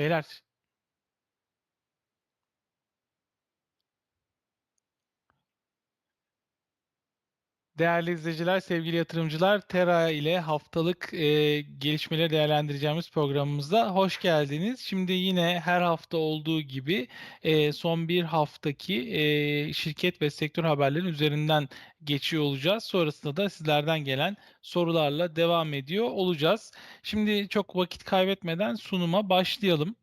Beyler Değerli izleyiciler, sevgili yatırımcılar, Tera ile haftalık e, gelişmeleri değerlendireceğimiz programımıza hoş geldiniz. Şimdi yine her hafta olduğu gibi e, son bir haftaki e, şirket ve sektör haberlerinin üzerinden geçiyor olacağız. Sonrasında da sizlerden gelen sorularla devam ediyor olacağız. Şimdi çok vakit kaybetmeden sunuma başlayalım.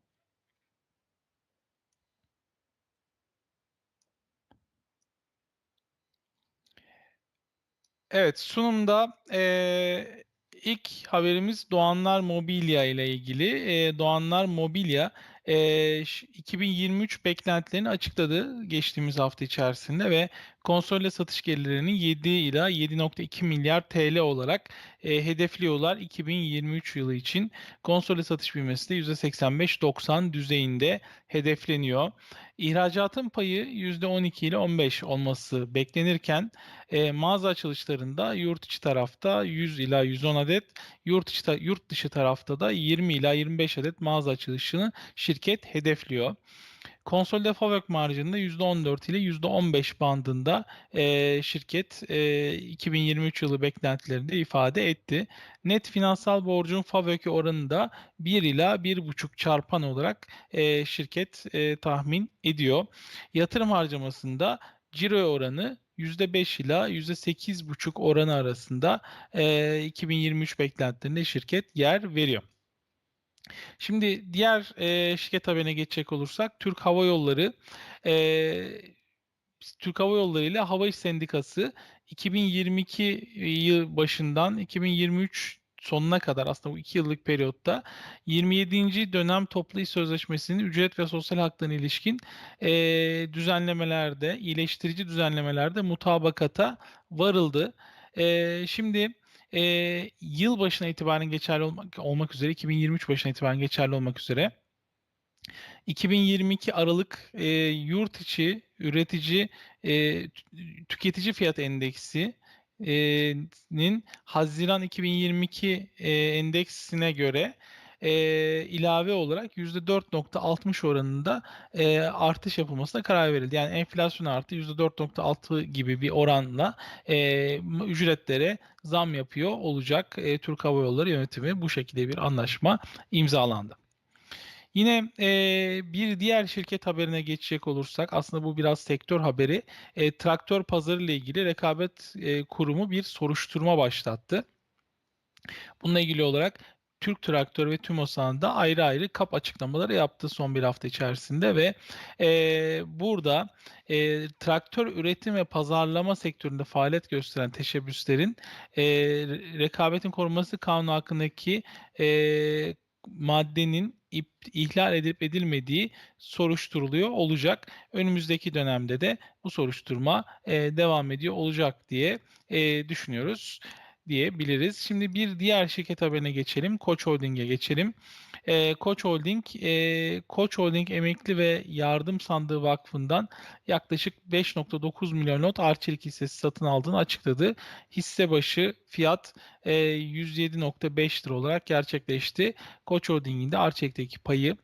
Evet, sunumda eee, ilk haberimiz Doğanlar Mobilya ile ilgili. Eee, Doğanlar Mobilya eee, ş- 2023 beklentilerini açıkladı geçtiğimiz hafta içerisinde ve konsolide satış gelirlerinin 7 ila 7.2 milyar TL olarak eee, hedefliyorlar 2023 yılı için. Konsolide satış büyümesi de %85-90 düzeyinde hedefleniyor. İhracatın payı %12 ile 15 olması beklenirken e, mağaza açılışlarında yurt içi tarafta 100 ila 110 adet, yurt içi yurt dışı tarafta da 20 ila 25 adet mağaza açılışını şirket hedefliyor. Konsolide FAVÖK marjında %14 ile %15 bandında e, şirket e, 2023 yılı beklentilerinde ifade etti. Net finansal borcun FAVÖK'e oranı da 1 ila 1,5 çarpan olarak e, şirket e, tahmin ediyor. Yatırım harcamasında ciro oranı %5 ila %8,5 oranı arasında e, 2023 beklentilerinde şirket yer veriyor. Şimdi diğer e, şirket haberine geçecek olursak Türk Hava Yolları e, Türk Hava Yolları ile Hava İş Sendikası 2022 yıl başından 2023 sonuna kadar aslında bu iki yıllık periyotta 27. dönem toplu iş sözleşmesinin ücret ve sosyal haklarına ilişkin e, düzenlemelerde, iyileştirici düzenlemelerde mutabakata varıldı. E, şimdi e, yıl başına itibaren geçerli olmak, olmak üzere 2023 başına itibaren geçerli olmak üzere 2022 Aralık e, yurt içi üretici e, tüketici fiyat endeksi e, nin Haziran 2022 e, endeksine göre e, ilave olarak %4.60 oranında e, artış yapılmasına karar verildi. Yani enflasyon artı %4.6 gibi bir oranla e, ücretlere zam yapıyor olacak e, Türk Hava Yolları yönetimi bu şekilde bir anlaşma imzalandı. Yine e, bir diğer şirket haberine geçecek olursak aslında bu biraz sektör haberi. E, traktör pazarı ile ilgili rekabet e, kurumu bir soruşturma başlattı. Bununla ilgili olarak Türk Traktör ve TÜMOSAN da ayrı ayrı kap açıklamaları yaptı son bir hafta içerisinde ve e, burada e, traktör üretim ve pazarlama sektöründe faaliyet gösteren teşebbüslerin e, rekabetin korunması kanunu hakkındaki e, maddenin ihlal edip edilmediği soruşturuluyor olacak. Önümüzdeki dönemde de bu soruşturma e, devam ediyor olacak diye e, düşünüyoruz diyebiliriz. Şimdi bir diğer şirket haberine geçelim. Koç Holding'e geçelim. E, Koç Holding, e, Koç Holding Emekli ve Yardım Sandığı Vakfı'ndan yaklaşık 5.9 milyon not arçelik hissesi satın aldığını açıkladı. Hisse başı fiyat e, 107.5 lira olarak gerçekleşti. Koç Holding'in de arçelikteki payı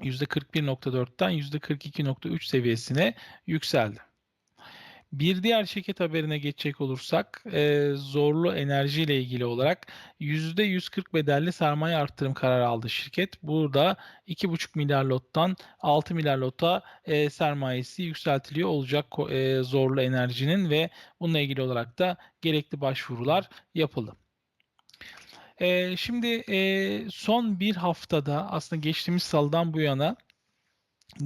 %41.4'ten %42.3 seviyesine yükseldi. Bir diğer şirket haberine geçecek olursak e, Zorlu Enerji ile ilgili olarak %140 bedelli sermaye arttırım kararı aldı şirket. Burada 2,5 milyar lottan 6 milyar lota e, sermayesi yükseltiliyor olacak e, Zorlu Enerji'nin ve bununla ilgili olarak da gerekli başvurular yapıldı. E, şimdi e, son bir haftada aslında geçtiğimiz salıdan bu yana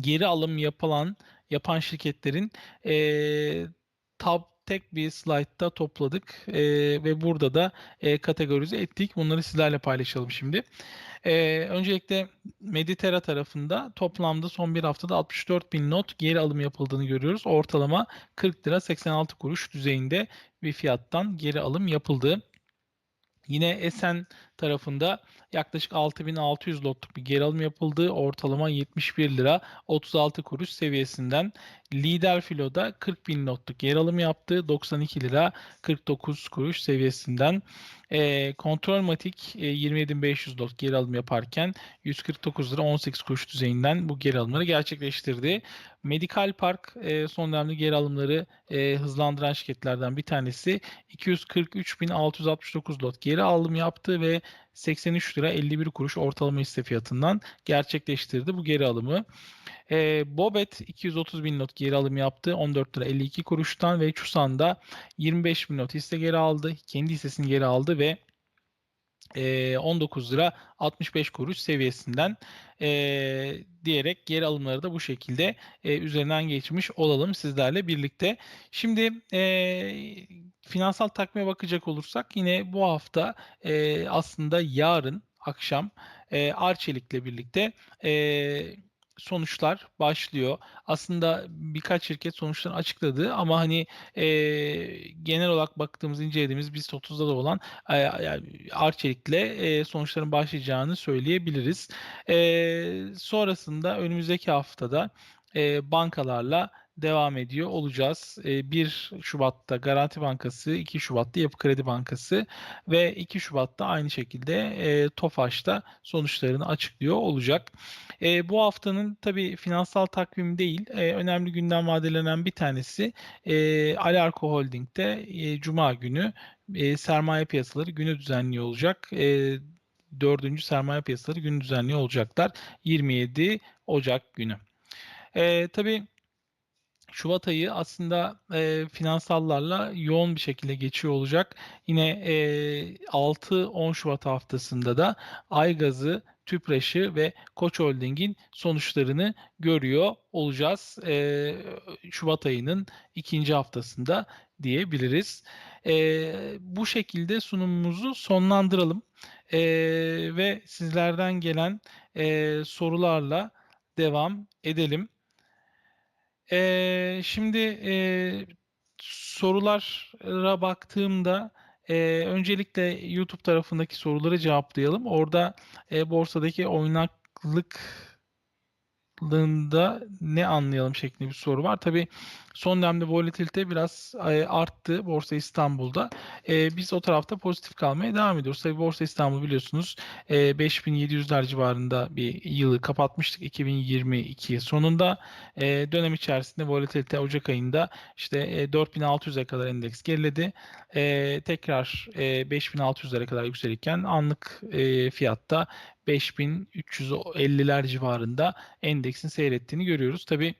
geri alım yapılan yapan şirketlerin e, tab tek bir slaytta topladık e, ve burada da e, kategorize ettik. Bunları sizlerle paylaşalım şimdi. E, öncelikle Meditera tarafında toplamda son bir haftada 64 bin not geri alım yapıldığını görüyoruz. Ortalama 40 lira 86 kuruş düzeyinde bir fiyattan geri alım yapıldı. Yine Esen tarafında yaklaşık 6.600 lotluk bir geri alım yapıldı. Ortalama 71 lira 36 kuruş seviyesinden. Lider filoda 40.000 lotluk geri alım yaptı. 92 lira 49 kuruş seviyesinden. E, Kontrol Matik e, 27.500 lot geri alım yaparken 149 lira 18 kuruş düzeyinden bu geri alımları gerçekleştirdi. Medikal Park e, son dönemde geri alımları e, hızlandıran şirketlerden bir tanesi 243.669 lot geri alım yaptı ve 83 lira 51 kuruş ortalama hisse fiyatından gerçekleştirdi bu geri alımı. E, Bobet 230 bin not geri alım yaptı 14 lira 52 kuruştan ve Çusan'da 25 bin not hisse geri aldı. Kendi hissesini geri aldı ve e, 19 lira 65 kuruş seviyesinden e, diyerek geri alımları da bu şekilde e, üzerinden geçmiş olalım sizlerle birlikte. Şimdi e, finansal takvime bakacak olursak yine bu hafta e, aslında yarın akşam e, Arçelik'le birlikte e, sonuçlar başlıyor. Aslında birkaç şirket sonuçlarını açıkladı ama hani e, genel olarak baktığımız, incelediğimiz BIST 30'da da olan e, yani Arçelik'le e, sonuçların başlayacağını söyleyebiliriz. E, sonrasında önümüzdeki haftada e, bankalarla devam ediyor olacağız. 1 Şubat'ta Garanti Bankası, 2 Şubat'ta Yapı Kredi Bankası ve 2 Şubat'ta aynı şekilde TOFAŞ'ta sonuçlarını açıklıyor olacak. Bu haftanın tabii finansal takvim değil, önemli gündem vadelenen bir tanesi Alarko Holding'de Cuma günü sermaye piyasaları günü düzenliyor olacak. Dördüncü sermaye piyasaları günü düzenliyor olacaklar 27 Ocak günü. E, tabii Şubat ayı aslında e, finansallarla yoğun bir şekilde geçiyor olacak. Yine e, 6-10 Şubat haftasında da Aygaz'ı, Tüpraş'ı ve Koç Holding'in sonuçlarını görüyor olacağız. E, Şubat ayının ikinci haftasında diyebiliriz. E, bu şekilde sunumumuzu sonlandıralım. E, ve sizlerden gelen e, sorularla devam edelim. Eee, şimdi, eee, sorulara baktığımda, eee, öncelikle YouTube tarafındaki soruları cevaplayalım. Orada, eee, borsadaki oynaklık lığında ne anlayalım şeklinde bir soru var. Tabii son dönemde volatilite biraz e, arttı Borsa İstanbul'da. E, biz o tarafta pozitif kalmaya devam ediyoruz. Tabii Borsa İstanbul biliyorsunuz e, 5700'ler civarında bir yılı kapatmıştık 2022 sonunda. E, dönem içerisinde volatilite Ocak ayında işte e, 4600'e kadar endeks geriledi. E, tekrar e, 5600'lere kadar yükselirken anlık e, fiyatta 5350'ler civarında endeksin seyrettiğini görüyoruz. Tabii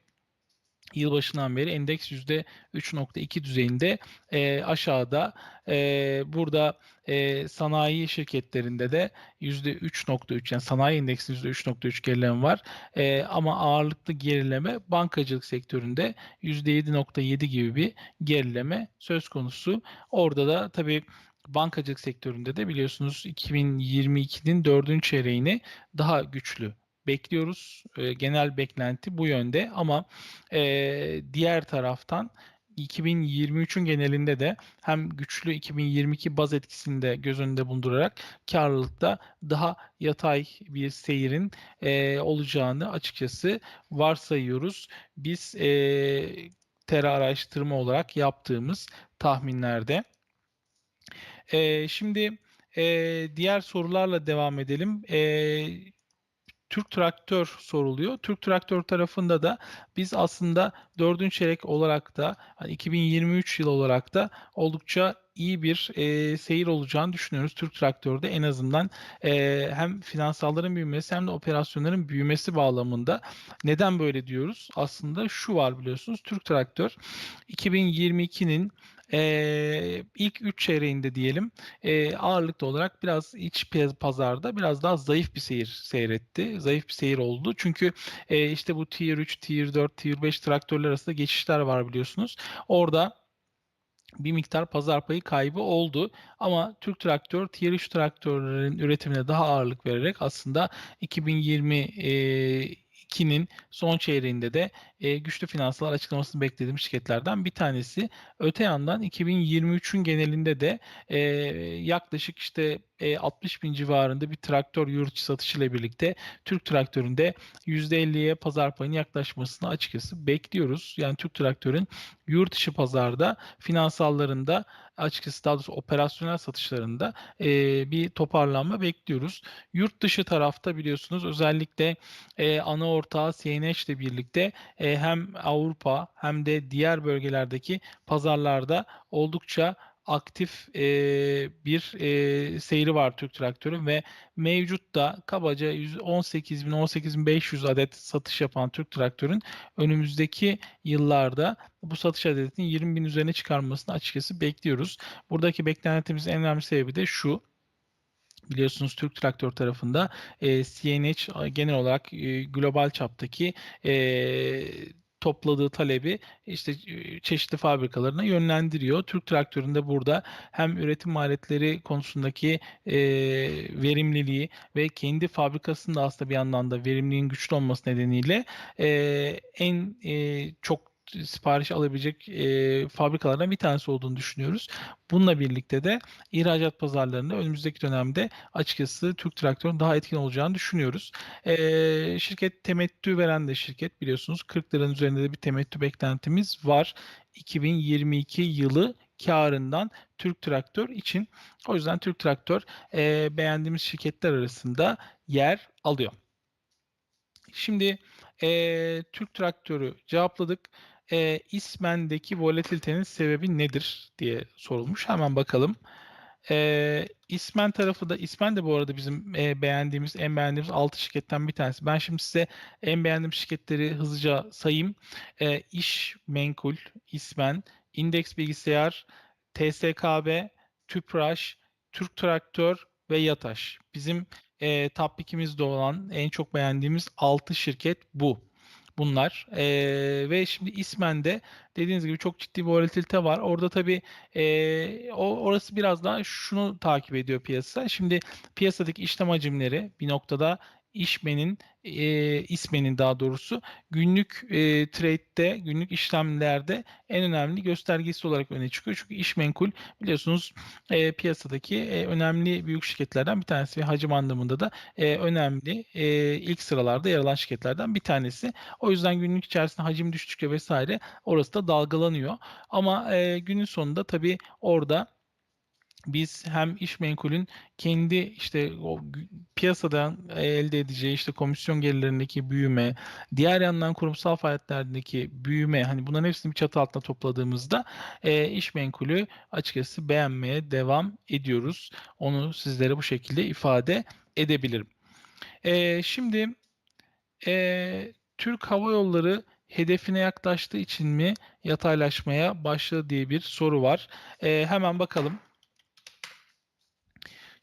yılbaşından beri endeks %3.2 düzeyinde e, aşağıda. E, burada e, sanayi şirketlerinde de %3.3 yani sanayi endeksi %3.3 gerileme var. E, ama ağırlıklı gerileme bankacılık sektöründe %7.7 gibi bir gerileme söz konusu. Orada da tabii bankacılık sektöründe de biliyorsunuz 2022'nin dördüncü çeyreğini daha güçlü bekliyoruz. E, genel beklenti bu yönde ama e, diğer taraftan 2023'ün genelinde de hem güçlü 2022 baz etkisini de göz önünde bulundurarak karlılıkta daha yatay bir seyirin e, olacağını açıkçası varsayıyoruz. Biz e, Tera araştırma olarak yaptığımız tahminlerde. E, şimdi e, diğer sorularla devam edelim. E, Türk Traktör soruluyor. Türk Traktör tarafında da biz aslında dördüncü çeyrek olarak da hani 2023 yıl olarak da oldukça iyi bir e, seyir olacağını düşünüyoruz. Türk Traktör'de en azından e, hem finansalların büyümesi hem de operasyonların büyümesi bağlamında. Neden böyle diyoruz? Aslında şu var biliyorsunuz. Türk Traktör 2022'nin e, ilk 3 çeyreğinde diyelim e, ağırlıklı olarak biraz iç pazarda biraz daha zayıf bir seyir seyretti. Zayıf bir seyir oldu. Çünkü e, işte bu Tier 3, Tier 4, Tier 5 traktörler arasında geçişler var biliyorsunuz. Orada bir miktar pazar payı kaybı oldu. Ama Türk Traktör Tier 3 traktörlerin üretimine daha ağırlık vererek aslında 2020 e, 2022'nin son çeyreğinde de eee, güçlü finansal açıklamasını beklediğim şirketlerden bir tanesi. Öte yandan 2023'ün genelinde de, eee, yaklaşık işte, eee, 60.000 civarında bir traktör yurt içi satışıyla birlikte Türk Traktör'ün de %50'ye pazar payının yaklaşmasını açıkçası bekliyoruz. Yani Türk Traktör'ün yurt dışı pazarda finansallarında açıkçası daha doğrusu operasyonel satışlarında, eee, bir toparlanma bekliyoruz. Yurt dışı tarafta biliyorsunuz özellikle, eee, ana ortağı CNH'le birlikte, eee, hem Avrupa hem de diğer bölgelerdeki pazarlarda oldukça aktif, eee, bir, eee, seyri var Türk Traktör'ün ve mevcutta kabaca 118.000 18.500 adet satış yapan Türk Traktör'ün önümüzdeki yıllarda bu satış adedinin 20.000 üzerine çıkarmasını açıkçası bekliyoruz. Buradaki beklentimizin en önemli sebebi de şu: Biliyorsunuz Türk Traktör tarafında, eee, CNH genel olarak, eee, global çaptaki, eee, topladığı talebi işte, eee, çeşitli fabrikalarına yönlendiriyor. Türk Traktör'ün de burada hem üretim maliyetleri konusundaki, eee, verimliliği ve kendi fabrikasının da aslında bir yandan da verimliliğin güçlü olması nedeniyle, eee, en, eee, çok sipariş alabilecek, eee, fabrikalardan bir tanesi olduğunu düşünüyoruz. Bununla birlikte de ihracat pazarlarında önümüzdeki dönemde açıkçası Türk Traktör'ün daha etkin olacağını düşünüyoruz. Eee, şirket temettü veren de şirket biliyorsunuz. ₺40'ların üzerinde de bir temettü beklentimiz var 2022 yılı kârından Türk Traktör için. O yüzden Türk Traktör, eee, beğendiğimiz şirketler arasında yer alıyor. Şimdi, eee, Türk Traktör'ü cevapladık. Eee, İSMEN'deki volatilitenin sebebi nedir diye sorulmuş. Hemen bakalım. Eee, İSMEN tarafı da İSMEN de bu arada bizim, eee, beğendiğimiz, en beğendiğimiz 6 şirketten bir tanesi. Ben şimdi size en beğendiğim şirketleri hızlıca sayayım. Eee, İşmenkul, İSMEN, İndeks Bilgisayar, TSKB, Tüpraş, Türk Traktör ve Yataş. Bizim, eee, top pick'imizde olan en çok beğendiğimiz 6 şirket bu. Bunlar, eee, ve şimdi İSMEN'de dediğiniz gibi çok ciddi bir volatilite var. Orada tabii, eee, o orası biraz daha şunu takip ediyor piyasa. Şimdi piyasadaki işlem hacimleri bir noktada İşmen'in, eee, İSMEN'in daha doğrusu günlük, eee, trade'de, günlük işlemlerde en önemli göstergesi olarak öne çıkıyor. Çünkü İşmenkul biliyorsunuz, eee, piyasadaki, eee, önemli büyük şirketlerden bir tanesi ve hacim anlamında da, eee, önemli, eee, ilk sıralarda yer alan şirketlerden bir tanesi. O yüzden günlük içerisinde hacim düştükçe vs. orası da dalgalanıyor. Ama, eee, günün sonunda tabii orada biz hem İşmenkul'ün kendi işte o piyasadan elde edeceği işte komisyon gelirlerindeki büyüme, diğer yandan kurumsal faaliyetlerdeki büyüme, hani bunların hepsini bir çatı altında topladığımızda, eee, İşmenkul'ü açıkçası beğenmeye devam ediyoruz. Onu sizlere bu şekilde ifade edebilirim. Eee, şimdi, eee, Türk Hava Yolları hedefine yaklaştığı için mi yataylaşmaya başladı diye bir soru var. Eee, hemen bakalım.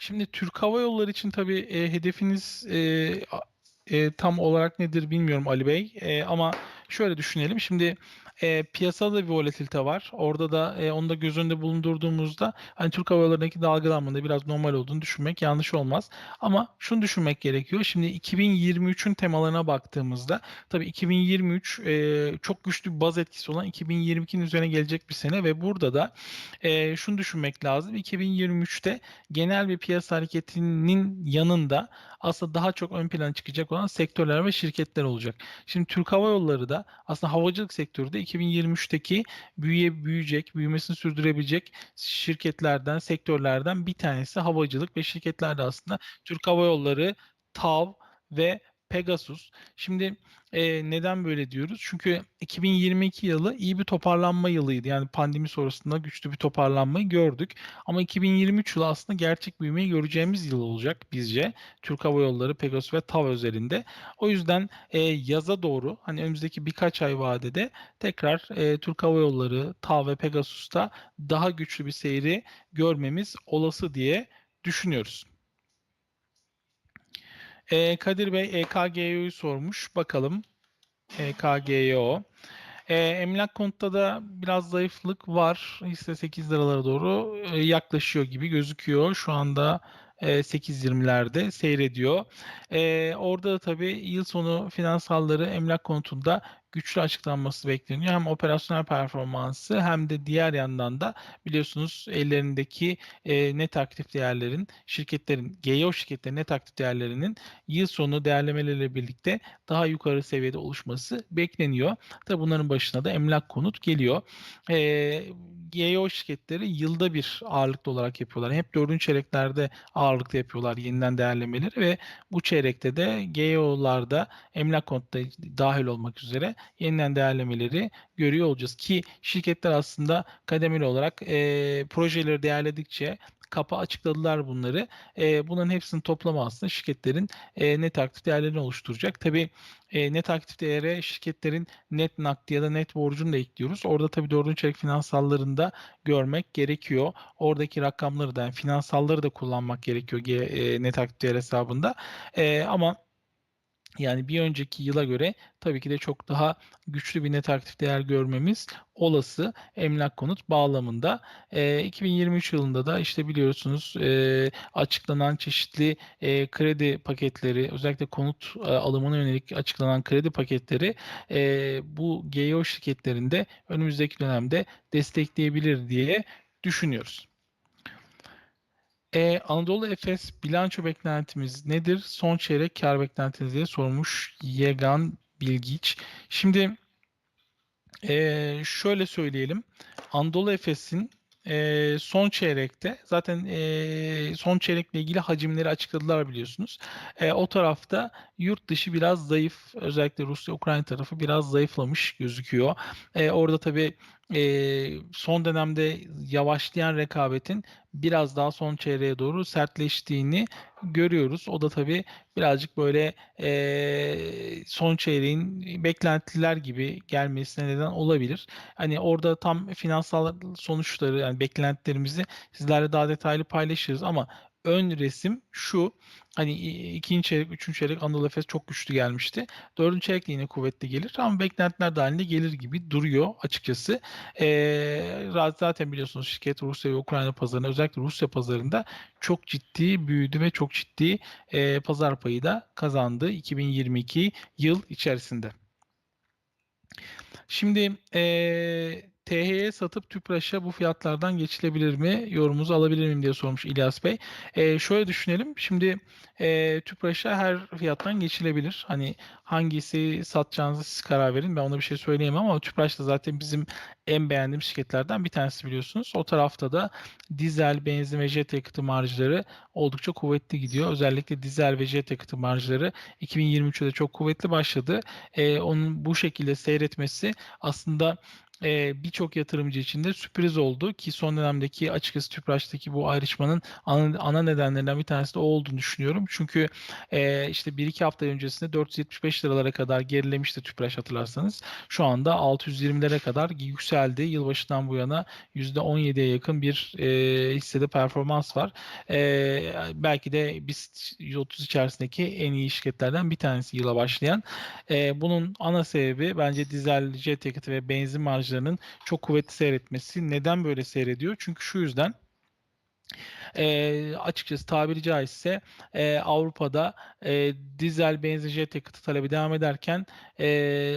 Şimdi Türk Hava Yolları için tabii, eee, hedefiniz, a eee, tam olarak nedir bilmiyorum Ali Bey, eee, ama şöyle düşünelim. Şimdi, eee, piyasada da bir volatilite var. Orada da, eee, onu da göz önünde bulundurduğumuzda, hani, Türk Hava Yolları'ndaki dalgalanmanın da biraz normal olduğunu düşünmek yanlış olmaz. Ama şunu düşünmek gerekiyor. Şimdi 2023'ün temalarına baktığımızda tabii 2023, eee, çok güçlü bir baz etkisi olan 2022'nin üzerine gelecek bir sene ve burada da, eee, şunu düşünmek lazım. 2023'te genel bir piyasa hareketinin yanında aslında daha çok ön plana çıkacak olan sektörler ve şirketler olacak. Şimdi Türk Hava Yolları da aslında havacılık sektörü de 2023'teki büyüye büyüyecek, büyümesini sürdürebilecek şirketlerden, sektörlerden bir tanesi havacılık ve şirketler de aslında Türk Hava Yolları, TAV ve Pegasus. Şimdi, eee, neden böyle diyoruz? Çünkü 2022 yılı iyi bir toparlanma yılıydı. Yani pandemi sonrasında güçlü bir toparlanmayı gördük. Ama 2023 yılı aslında gerçek büyümeyi göreceğimiz yıl olacak bizce. Türk Hava Yolları, Pegasus ve TAV özelinde. O yüzden, eee, yaza doğru, hani, önümüzdeki birkaç ay vadede tekrar, eee, Türk Hava Yolları, TAV ve Pegasus'ta daha güçlü bir seyri görmemiz olası diye düşünüyoruz. Eee, Kadir Bey EKGO'yu sormuş. Bakalım. EKGO. Eee, emlak konutta da biraz zayıflık var. Hisse $8'lara doğru, eee, yaklaşıyor gibi gözüküyor. Şu anda, eee, $8.20'lerde seyrediyor. Eee, orada da tabii yıl sonu finansalları emlak konutunda güçlü açıklanması bekleniyor. Hem operasyonel performansı hem de diğer yandan da biliyorsunuz ellerindeki e, net aktif değerlerin şirketlerin GEO şirketlerin net aktif değerlerinin yıl sonu değerlemeleriyle birlikte daha yukarı seviyede oluşması bekleniyor. Tabi bunların başına da emlak konut geliyor. E, GEO şirketleri yılda bir ağırlıklı olarak yapıyorlar. Hep dördüncü çeyreklerde ağırlıklı yapıyorlar yeniden değerlemeleri ve bu çeyrekte de GEO'larda emlak konutta dahil olmak üzere yeniden değerlemeleri görüyor olacağız. Ki şirketler aslında kademeli olarak e, projeleri değerledikçe kapa açıkladılar bunları. E, bunların hepsinin toplamı aslında şirketlerin e, net aktif değerlerini oluşturacak. Tabii e, net aktif değere şirketlerin net nakdi ya da net borcunu da ekliyoruz. Orada tabii dördüncü çeyrek finansallarında görmek gerekiyor. Oradaki rakamları da yani finansalları da kullanmak gerekiyor e, net aktif değer hesabında. E, ama yani bir önceki yıla göre tabii ki de çok daha güçlü bir net aktif değer görmemiz olası emlak konut bağlamında. E, 2023 yılında da işte biliyorsunuz e, açıklanan çeşitli e, kredi paketleri özellikle konut e, alımına yönelik açıklanan kredi paketleri e, bu GEO şirketlerinde önümüzdeki dönemde destekleyebilir diye düşünüyoruz. E, Anadolu Efes bilanço beklentimiz nedir? Son çeyrek kar beklentiniz diye sormuş Yegan Bilgiç. Şimdi e, şöyle söyleyelim. Anadolu Efes'in e, son çeyrekte zaten e, son çeyrekle ilgili hacimleri açıkladılar biliyorsunuz. E, o tarafta yurt dışı biraz zayıf özellikle Rusya Ukrayna tarafı biraz zayıflamış gözüküyor. E, orada tabii e, son dönemde yavaşlayan rekabetin biraz daha son çeyreğe doğru sertleştiğini görüyoruz. O da tabii birazcık böyle e, son çeyreğin beklentiler gibi gelmesine neden olabilir. Hani orada tam finansal sonuçları yani beklentilerimizi sizlerle daha detaylı paylaşırız ama ön resim şu. Hani ikinci çeyrek, üçüncü çeyrek Anadolu Efes çok güçlü gelmişti. Dördüncü çeyrek yine kuvvetli gelir ama beklentiler dahilinde gelir gibi duruyor açıkçası. Ee, zaten biliyorsunuz şirket Rusya ve Ukrayna pazarında özellikle Rusya pazarında çok ciddi büyüdü ve çok ciddi e, pazar payı da kazandı 2022 yıl içerisinde. Şimdi e, TH'ye satıp TÜPRAŞ'a bu fiyatlardan geçilebilir mi? Yorumunuzu alabilir miyim diye sormuş İlyas Bey. E, şöyle düşünelim. Şimdi e, TÜPRAŞ'a her fiyattan geçilebilir. Hani hangisi satacağınızı siz karar verin. Ben ona bir şey söyleyemem ama TÜPRAŞ da zaten bizim en beğendiğim şirketlerden bir tanesi biliyorsunuz. O tarafta da dizel, benzin ve jet yakıtı marjları oldukça kuvvetli gidiyor. Özellikle dizel ve jet yakıtı marjları 2023'te de çok kuvvetli başladı. E, onun bu şekilde seyretmesi aslında e, birçok yatırımcı için de sürpriz oldu ki son dönemdeki açıkçası Tüpraş'taki bu ayrışmanın ana, ana nedenlerinden bir tanesi de o olduğunu düşünüyorum. Çünkü e, işte 1-2 hafta öncesinde 475 liralara kadar gerilemişti Tüpraş hatırlarsanız. Şu anda 620'lere kadar yükseldi. Yılbaşından bu yana %17'ye yakın bir e, hissede performans var. E, belki de biz 130 içerisindeki en iyi şirketlerden bir tanesi yıla başlayan. E, bunun ana sebebi bence dizel, jet yakıtı ve benzin marjı oyuncularının çok kuvvetli seyretmesi. Neden böyle seyrediyor? Çünkü şu yüzden e, açıkçası tabiri caizse e, Avrupa'da e, dizel benzin jet yakıtı talebi devam ederken e,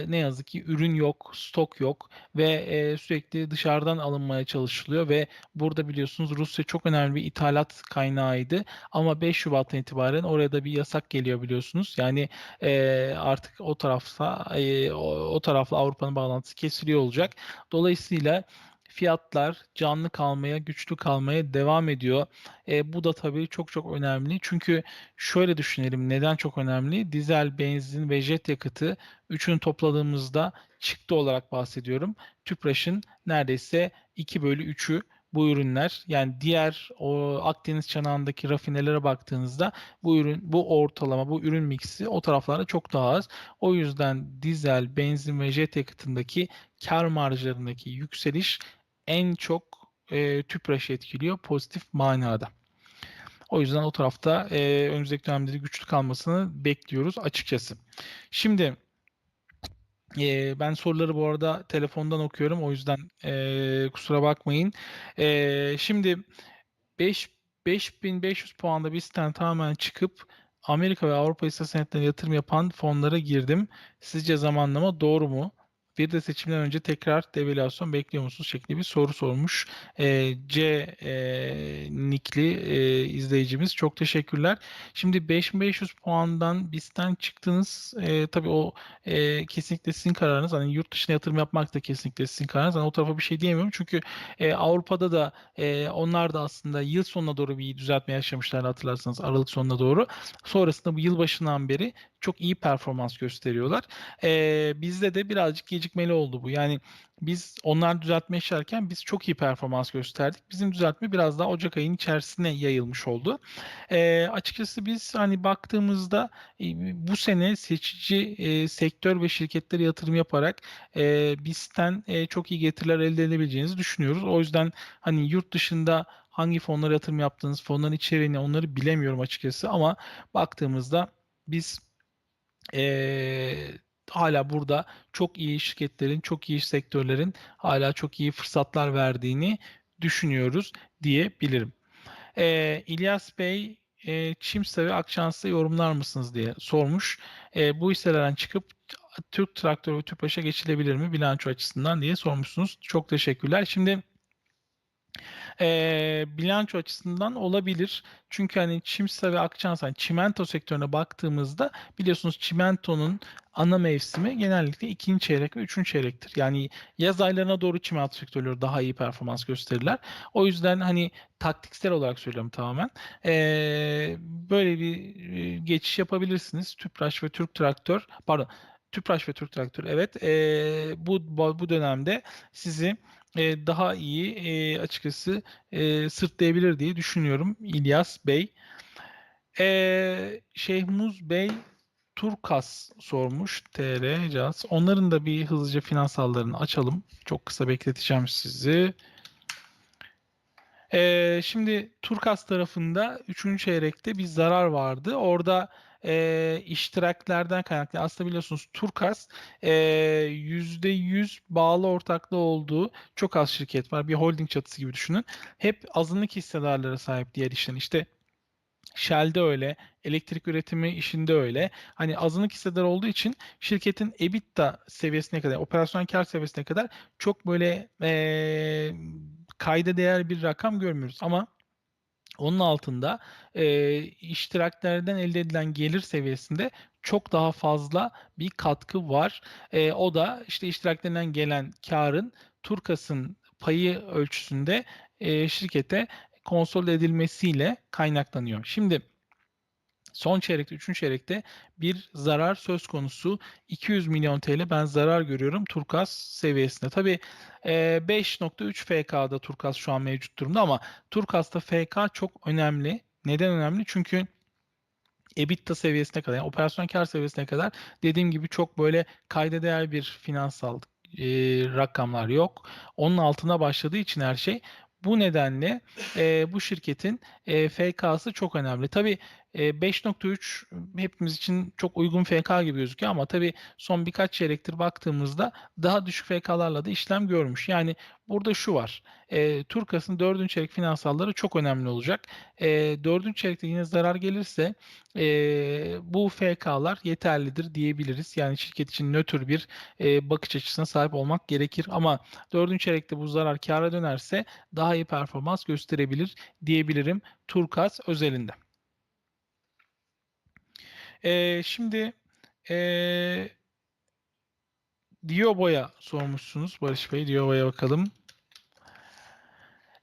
ne yazık ki ürün yok, stok yok ve e, sürekli dışarıdan alınmaya çalışılıyor ve burada biliyorsunuz Rusya çok önemli bir ithalat kaynağıydı ama 5 Şubat'tan itibaren oraya da bir yasak geliyor biliyorsunuz. Yani e, artık o tarafta e, o, o tarafla Avrupa'nın bağlantısı kesiliyor olacak. Dolayısıyla fiyatlar canlı kalmaya, güçlü kalmaya devam ediyor. E, bu da tabii çok çok önemli. Çünkü şöyle düşünelim neden çok önemli? Dizel, benzin ve jet yakıtı üçünü topladığımızda çıktı olarak bahsediyorum. Tüpraş'ın neredeyse 2 bölü 3'ü bu ürünler yani diğer o Akdeniz çanağındaki rafinelere baktığınızda bu ürün bu ortalama bu ürün miksi o taraflarda çok daha az. O yüzden dizel, benzin ve jet yakıtındaki kar marjlarındaki yükseliş en çok e, TÜPRAŞ'ı etkiliyor pozitif manada. O yüzden o tarafta e, önümüzdeki dönemde güçlü kalmasını bekliyoruz açıkçası. Şimdi e, ben soruları bu arada telefondan okuyorum. O yüzden e, kusura bakmayın. E, şimdi 5 5500 puanda bir siten tamamen çıkıp Amerika ve Avrupa hisse senetlerine yatırım yapan fonlara girdim. Sizce zamanlama doğru mu? Veride seçimden önce tekrar devalüasyon bekliyor musunuz? şeklinde bir soru sormuş. E, C e, nikli e, izleyicimiz. Çok teşekkürler. Şimdi 5500 puandan BIST'ten çıktınız. E, tabii o e, kesinlikle sizin kararınız. Hani yurt dışına yatırım yapmak da kesinlikle sizin kararınız. Hani o tarafa bir şey diyemiyorum. Çünkü e, Avrupa'da da e, onlar da aslında yıl sonuna doğru bir düzeltme yaşamışlar hatırlarsanız Aralık sonuna doğru. Sonrasında bu yıl başından beri çok iyi performans gösteriyorlar. E, bizde de birazcık gecikmeli oldu bu. Yani biz onlar düzeltme yaşarken biz çok iyi performans gösterdik. Bizim düzeltme biraz daha Ocak ayının içerisine yayılmış oldu. E, açıkçası biz hani baktığımızda e, bu sene seçici e, sektör ve şirketlere yatırım yaparak e, bizden e, çok iyi getiriler elde edebileceğinizi düşünüyoruz. O yüzden hani yurt dışında hangi fonlara yatırım yaptığınız, fonların içeriğini onları bilemiyorum açıkçası ama baktığımızda biz e, hala burada çok iyi şirketlerin, çok iyi sektörlerin hala çok iyi fırsatlar verdiğini düşünüyoruz diyebilirim. E, İlyas Bey e, Çimsa ve Akşans'ta yorumlar mısınız diye sormuş. E, bu hisselerden çıkıp Türk Traktör ve TÜPRAŞ'a geçilebilir mi bilanço açısından diye sormuşsunuz. Çok teşekkürler. Şimdi e, bilanço açısından olabilir. Çünkü hani Çimsa ve Akçans, hani çimento sektörüne baktığımızda biliyorsunuz çimentonun ana mevsimi genellikle ikinci çeyrek ve üçüncü çeyrektir. Yani yaz aylarına doğru çimento sektörleri daha iyi performans gösterirler. O yüzden hani taktiksel olarak söylüyorum tamamen. Ee, böyle bir geçiş yapabilirsiniz. Tüpraş ve Türk Traktör, pardon Tüpraş ve Türk Traktör evet e, bu bu dönemde sizi e, daha iyi e, açıkçası e, sırtlayabilir diye düşünüyorum İlyas Bey. E, Şehmuz Bey Turkas sormuş TR Caz. Onların da bir hızlıca finansallarını açalım. Çok kısa bekleteceğim sizi. Ee, şimdi Turkas tarafında 3. çeyrekte bir zarar vardı. Orada e, iştiraklerden kaynaklı. Aslında biliyorsunuz Turkas e, %100 bağlı ortaklığı olduğu çok az şirket var. Bir holding çatısı gibi düşünün. Hep azınlık hissedarlara sahip diğer işlerin. İşte Shell'de öyle, elektrik üretimi işinde öyle. Hani azınlık hissedar olduğu için şirketin EBITDA seviyesine kadar, operasyon kar seviyesine kadar çok böyle e, kayda değer bir rakam görmüyoruz. Ama onun altında e, iştiraklerden elde edilen gelir seviyesinde çok daha fazla bir katkı var. E, o da işte iştiraklerinden gelen karın Turkas'ın payı ölçüsünde e, şirkete konsolide edilmesiyle kaynaklanıyor. Şimdi son çeyrekte, üçüncü çeyrekte bir zarar söz konusu. 200 milyon TL ben zarar görüyorum Turkas seviyesinde. Tabii 5.3 FK'da Turkas şu an mevcut durumda ama Turkas'ta FK çok önemli. Neden önemli? Çünkü EBITDA seviyesine kadar, yani operasyon kar seviyesine kadar dediğim gibi çok böyle kayda değer bir finansal e, rakamlar yok. Onun altına başladığı için her şey bu nedenle e, bu şirketin e, FK'sı çok önemli. Tabii 5.3 hepimiz için çok uygun FK gibi gözüküyor ama tabii son birkaç çeyrektir baktığımızda daha düşük FK'larla da işlem görmüş. Yani burada şu var. E, Turkas'ın 4. çeyrek finansalları çok önemli olacak. E, 4. çeyrekte yine zarar gelirse e, bu FK'lar yeterlidir diyebiliriz. Yani şirket için nötr bir e, bakış açısına sahip olmak gerekir. Ama 4. çeyrekte bu zarar kâra dönerse daha iyi performans gösterebilir diyebilirim Turkas özelinde. E, şimdi e, Diobo'ya sormuşsunuz Barış Bey. Diobo'ya bakalım.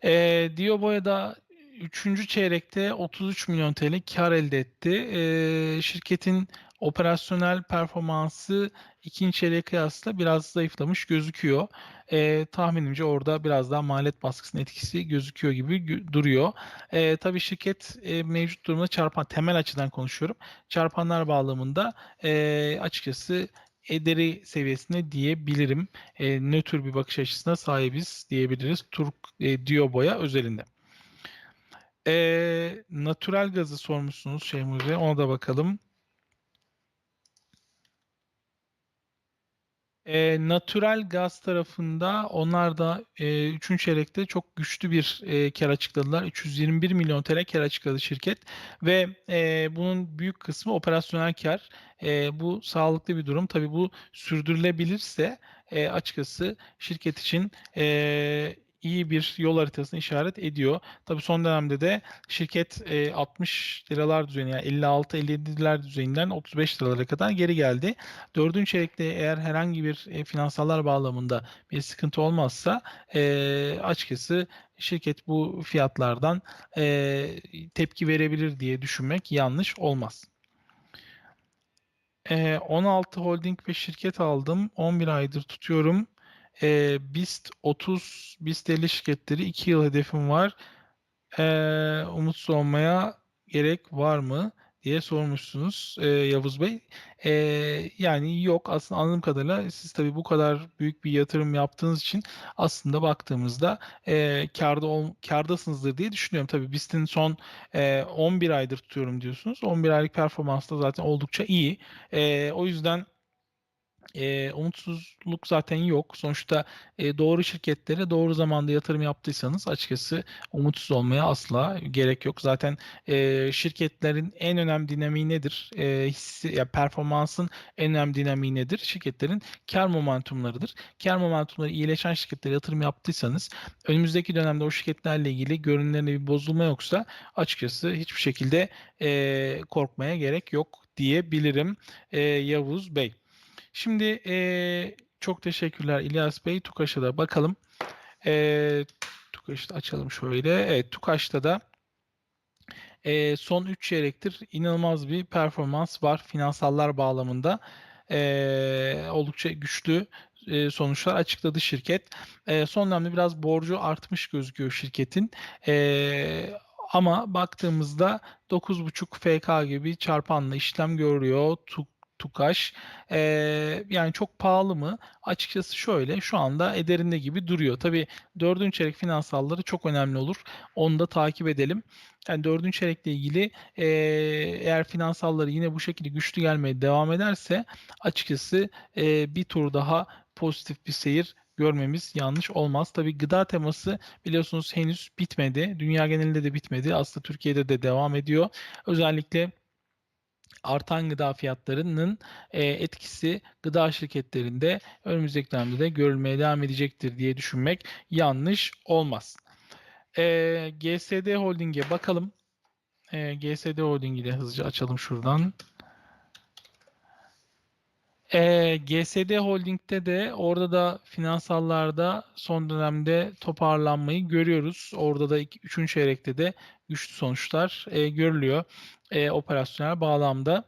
E, Diobo'ya 3. çeyrekte 33 milyon TL kar elde etti. E, şirketin operasyonel performansı ikinci çeyreğe kıyasla biraz zayıflamış gözüküyor. E, tahminimce orada biraz daha maliyet baskısının etkisi gözüküyor gibi duruyor. E, tabii şirket e, mevcut durumda çarpan, temel açıdan konuşuyorum. Çarpanlar bağlamında e, açıkçası ederi seviyesinde diyebilirim. E, nötr bir bakış açısına sahibiz diyebiliriz Turk e, Diobo'ya özelinde. E, natural gazı sormuşsunuz Şeymuze. Ona da bakalım. E, natural gaz tarafında onlar da e, 3. çeyrekte çok güçlü bir e, kar açıkladılar. 321 milyon TL kar açıkladı şirket ve e, bunun büyük kısmı operasyonel kar. E, bu sağlıklı bir durum. Tabii bu sürdürülebilirse e, açıkçası şirket için e, iyi bir yol haritasını işaret ediyor. Tabii son dönemde de şirket e, 60 liralar düzeyine yani 56-57 liralar düzeyinden 35 liralara kadar geri geldi. Dördüncü çeyrekte eğer herhangi bir e, finansallar bağlamında bir sıkıntı olmazsa e, açıkçası şirket bu fiyatlardan e, tepki verebilir diye düşünmek yanlış olmaz. E, 16 holding ve şirket aldım. 11 aydır tutuyorum. E, BIST 30, BIST 50 şirketleri 2 yıl hedefim var. E, umutsuz olmaya gerek var mı diye sormuşsunuz e, Yavuz Bey. E, yani yok aslında anladığım kadarıyla siz tabii bu kadar büyük bir yatırım yaptığınız için aslında baktığımızda e, karda ol, kardasınızdır diye düşünüyorum. Tabii BIST'in son e, 11 aydır tutuyorum diyorsunuz. 11 aylık performans da zaten oldukça iyi. E, o yüzden e, umutsuzluk zaten yok. Sonuçta e, doğru şirketlere doğru zamanda yatırım yaptıysanız açıkçası umutsuz olmaya asla gerek yok. Zaten e, şirketlerin en önemli dinamiği nedir? E, hissi, ya performansın en önemli dinamiği nedir? Şirketlerin kar momentumlarıdır. Kar momentumları iyileşen şirketlere yatırım yaptıysanız önümüzdeki dönemde o şirketlerle ilgili görünümlerinde bir bozulma yoksa açıkçası hiçbir şekilde e, korkmaya gerek yok diyebilirim e, Yavuz Bey. Şimdi e, çok teşekkürler İlyas Bey. TUKAŞ'a da bakalım. E, TUKAŞ'ı açalım şöyle. Evet TUKAŞ'ta da e, son 3 çeyrektir inanılmaz bir performans var finansallar bağlamında. E, oldukça güçlü sonuçlar açıkladı şirket. Son dönemde biraz borcu artmış gözüküyor şirketin. Ama baktığımızda 9.5 FK gibi çarpanla işlem görüyor. TUK Tukaş. Ee, yani çok pahalı mı? Açıkçası şöyle şu anda ederinde gibi duruyor. Tabii dördüncü çeyrek finansalları çok önemli olur. Onu da takip edelim. Yani dördüncü çeyrekle ilgili e, eğer finansalları yine bu şekilde güçlü gelmeye devam ederse açıkçası e, bir tur daha pozitif bir seyir görmemiz yanlış olmaz. Tabii gıda teması biliyorsunuz henüz bitmedi. Dünya genelinde de bitmedi. Aslında Türkiye'de de devam ediyor. Özellikle artan gıda fiyatlarının e, etkisi gıda şirketlerinde önümüzdeki dönemde de görülmeye devam edecektir diye düşünmek yanlış olmaz. E, GSD Holding'e bakalım. E, GSD Holding'i de hızlıca açalım şuradan. E, GSD Holding'de de orada da finansallarda son dönemde toparlanmayı görüyoruz. Orada da 3. çeyrekte de güçlü sonuçlar e, görülüyor e, operasyonel bağlamda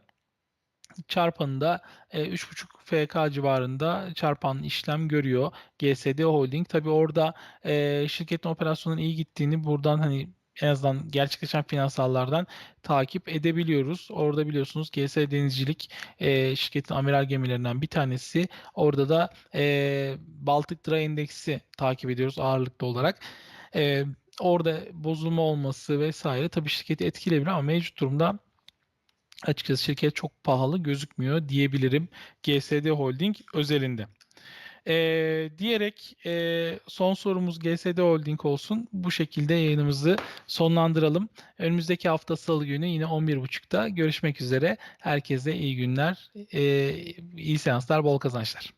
çarpanında e, 3.5 FK civarında çarpan işlem görüyor GSD Holding. Tabi orada e, şirketin operasyonun iyi gittiğini buradan hani en azından gerçekleşen finansallardan takip edebiliyoruz. Orada biliyorsunuz GS Denizcilik e, şirketin amiral gemilerinden bir tanesi. Orada da e, Baltık Dry Endeksi takip ediyoruz ağırlıklı olarak. E, orada bozulma olması vesaire tabii şirketi etkileyebilir ama mevcut durumda açıkçası şirket çok pahalı gözükmüyor diyebilirim GSD Holding özelinde. Ee, diyerek e, son sorumuz GSD Holding olsun. Bu şekilde yayınımızı sonlandıralım. Önümüzdeki hafta salı günü yine 11.30'da görüşmek üzere. Herkese iyi günler, e, iyi seanslar, bol kazançlar.